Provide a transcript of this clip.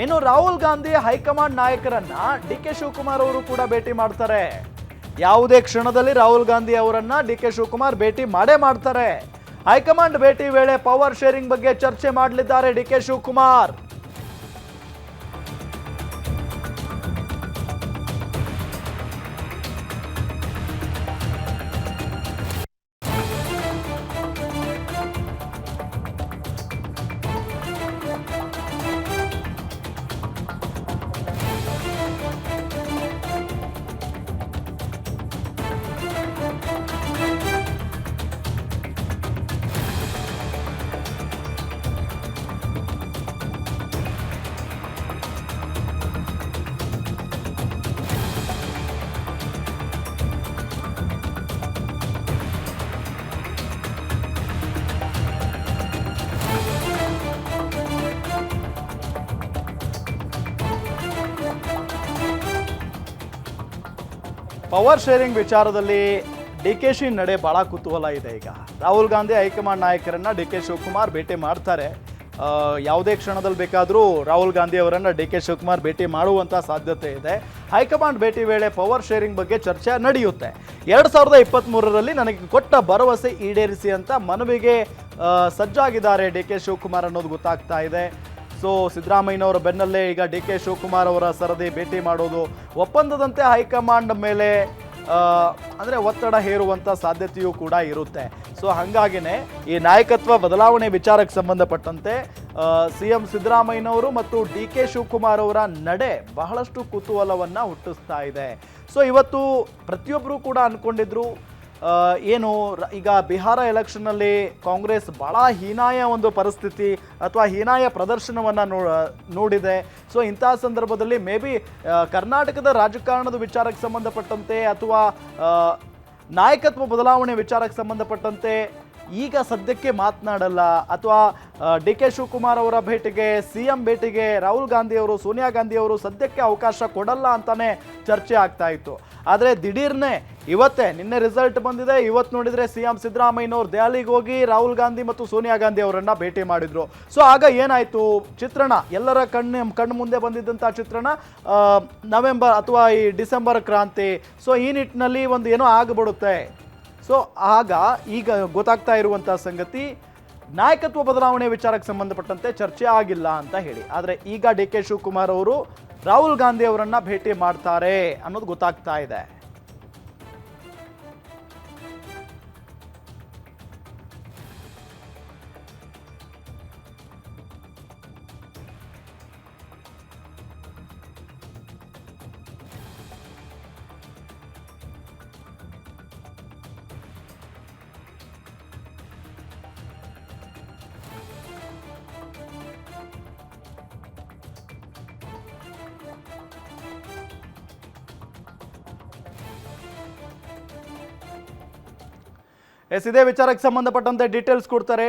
ಇನ್ನು ರಾಹುಲ್ ಗಾಂಧಿ ಹೈಕಮಾಂಡ್ ನಾಯಕರನ್ನ D K Shivakumar ಅವರು ಕೂಡ ಭೇಟಿ ಮಾಡ್ತಾರೆ. ಯಾವುದೇ ಕ್ಷಣದಲ್ಲಿ ರಾಹುಲ್ ಗಾಂಧಿ ಅವರನ್ನ ಡಿ ಕೆ ಶಿವಕುಮಾರ್ ಭೇಟಿ ಮಾಡೇ ಮಾಡ್ತಾರೆ. ಹೈಕಮಾಂಡ್ ಭೇಟಿ ವೇಳೆ ಪವರ್ ಶೇರಿಂಗ್ ಬಗ್ಗೆ ಚರ್ಚೆ ಮಾಡಲಿದ್ದಾರೆ D K Shivakumar. Power sharing ವಿಚಾರದಲ್ಲಿ ಡಿ ಕೆ ಶಿ ನಡೆ ಬಹಳ ಕುತೂಹಲ ಇದೆ ಈಗ. ರಾಹುಲ್ ಗಾಂಧಿ ಹೈಕಮಾಂಡ್ ನಾಯಕರನ್ನ ಡಿ ಕೆ ಶಿವಕುಮಾರ್ ಭೇಟಿ ಮಾಡ್ತಾರೆ. ಯಾವುದೇ ಕ್ಷಣದಲ್ಲಿ ಬೇಕಾದರೂ ರಾಹುಲ್ ಗಾಂಧಿ ಅವರನ್ನು ಡಿ ಕೆ ಶಿವಕುಮಾರ್ ಭೇಟಿ ಮಾಡುವಂಥ ಸಾಧ್ಯತೆ ಇದೆ. ಹೈಕಮಾಂಡ್ ಭೇಟಿ ವೇಳೆ ಪವರ್ ಶೇರಿಂಗ್ ಬಗ್ಗೆ ಚರ್ಚೆ ನಡೆಯುತ್ತೆ. ಎರಡು ಸಾವಿರದ ಇಪ್ಪತ್ತ್ಮೂರರಲ್ಲಿ ನನಗೆ ಕೊಟ್ಟ ಭರವಸೆ ಈಡೇರಿಸಿ ಅಂತ ಮನವಿಗೆ ಸಜ್ಜಾಗಿದ್ದಾರೆ ಡಿ ಕೆ ಶಿವಕುಮಾರ್ ಅನ್ನೋದು ಗೊತ್ತಾಗ್ತಾ ಇದೆ. ಸೊ ಸಿದ್ದರಾಮಯ್ಯನವರ ಬೆನ್ನಲ್ಲೇ ಈಗ ಡಿ ಕೆ ಶಿವಕುಮಾರ್ ಅವರ ಸರದಿ ಭೇಟಿ ಮಾಡೋದು ಒಪ್ಪಂದದಂತೆ ಹೈಕಮಾಂಡ್ ಮೇಲೆ ಅಂದರೆ ಒತ್ತಡ ಹೇರುವಂಥ ಸಾಧ್ಯತೆಯೂ ಕೂಡ ಇರುತ್ತೆ. ಸೊ ಹಂಗಾಗಿನೇ ಈ ನಾಯಕತ್ವ ಬದಲಾವಣೆ ವಿಚಾರಕ್ಕೆ ಸಂಬಂಧಪಟ್ಟಂತೆ ಸಿ ಎಂ ಸಿದ್ದರಾಮಯ್ಯನವರು ಮತ್ತು ಡಿ ಕೆ ಶಿವಕುಮಾರ್ ಅವರ ನಡೆ ಬಹಳಷ್ಟು ಕುತೂಹಲವನ್ನು ಹುಟ್ಟಿಸ್ತಾ ಇದೆ. ಸೊ ಇವತ್ತು ಪ್ರತಿಯೊಬ್ಬರೂ ಕೂಡ ಅನ್ಕೊಂಡಿದ್ರು ಆ, ಏನು ಈಗ ಬಿಹಾರ ಎಲೆಕ್ಷನ್ನಲ್ಲಿ ಕಾಂಗ್ರೆಸ್ ಬಹಳ ಹೀನಾಯ ಒಂದು ಪರಿಸ್ಥಿತಿ ಅಥವಾ ಹೀನಾಯ ಪ್ರದರ್ಶನವನ್ನು ನೋ ನೋಡಿದೆ. ಸೊ ಇಂತಹ ಸಂದರ್ಭದಲ್ಲಿ ಮೇ ಬಿ ಕರ್ನಾಟಕದ ರಾಜಕಾರಣದ ವಿಚಾರಕ್ಕೆ ಸಂಬಂಧಪಟ್ಟಂತೆ ಅಥವಾ ನಾಯಕತ್ವ ಬದಲಾವಣೆ ವಿಚಾರಕ್ಕೆ ಸಂಬಂಧಪಟ್ಟಂತೆ ಈಗ ಸದ್ಯಕ್ಕೆ ಮಾತನಾಡಲ್ಲ. ಅಥವಾ ಡಿ ಕೆ ಶಿವಕುಮಾರ್ ಅವರ ಭೇಟಿಗೆ, ಸಿ ಎಂ ಭೇಟಿಗೆ ರಾಹುಲ್ ಗಾಂಧಿ ಅವರು, ಸೋನಿಯಾ ಗಾಂಧಿ ಅವರು ಸದ್ಯಕ್ಕೆ ಅವಕಾಶ ಕೊಡಲ್ಲ ಅಂತಾನೆ ಚರ್ಚೆ ಆಗ್ತಾ ಇತ್ತು. ಆದರೆ ದಿಢೀರ್ನೆ ಇವತ್ತೇ ನಿನ್ನೆ ರಿಸಲ್ಟ್ ಬಂದಿದೆ. ಇವತ್ತು ನೋಡಿದ್ರೆ ಸಿ ಎಂ ಸಿದ್ದರಾಮಯ್ಯನವರು ದೆಹಲಿಗೆ ಹೋಗಿ ರಾಹುಲ್ ಗಾಂಧಿ ಮತ್ತು ಸೋನಿಯಾ ಗಾಂಧಿ ಅವರನ್ನು ಭೇಟಿ ಮಾಡಿದ್ರು. ಸೊ, ಆಗ ಏನಾಯ್ತು? ಚಿತ್ರಣ, ಎಲ್ಲರ ಕಣ್ಣು ಕಣ್ಣು ಮುಂದೆ ಬಂದಿದ್ದಂಥ ಚಿತ್ರಣ ನವೆಂಬರ್ ಅಥವಾ ಈ ಡಿಸೆಂಬರ್ ಕ್ರಾಂತಿ. ಸೊ, ಈ ನಿಟ್ಟಿನಲ್ಲಿ ಒಂದು ಏನೋ ಆಗಿಬಿಡುತ್ತೆ. ಸೊ ಆಗ ಈಗ ಗೊತ್ತಾಗ್ತಾ ಇರುವಂಥ ಸಂಗತಿ, ನಾಯಕತ್ವ ಬದಲಾವಣೆ ವಿಚಾರಕ್ಕೆ ಸಂಬಂಧಪಟ್ಟಂತೆ ಚರ್ಚೆ ಆಗಿಲ್ಲ ಅಂತ ಹೇಳಿ. ಆದರೆ ಈಗ ಡಿ ಕೆ ಶಿವಕುಮಾರ್ ಅವರು ರಾಹುಲ್ ಗಾಂಧಿ ಅವರನ್ನು ಭೇಟಿ ಮಾಡ್ತಾರೆ ಅನ್ನೋದು ಗೊತ್ತಾಗ್ತಾ ಇದೆ. ಎಸ್ ಇದೇ ವಿಚಾರಕ್ಕೆ ಸಂಬಂಧಪಟ್ಟಂತೆ ಡೀಟೇಲ್ಸ್ ಕೊಡ್ತಾರೆ.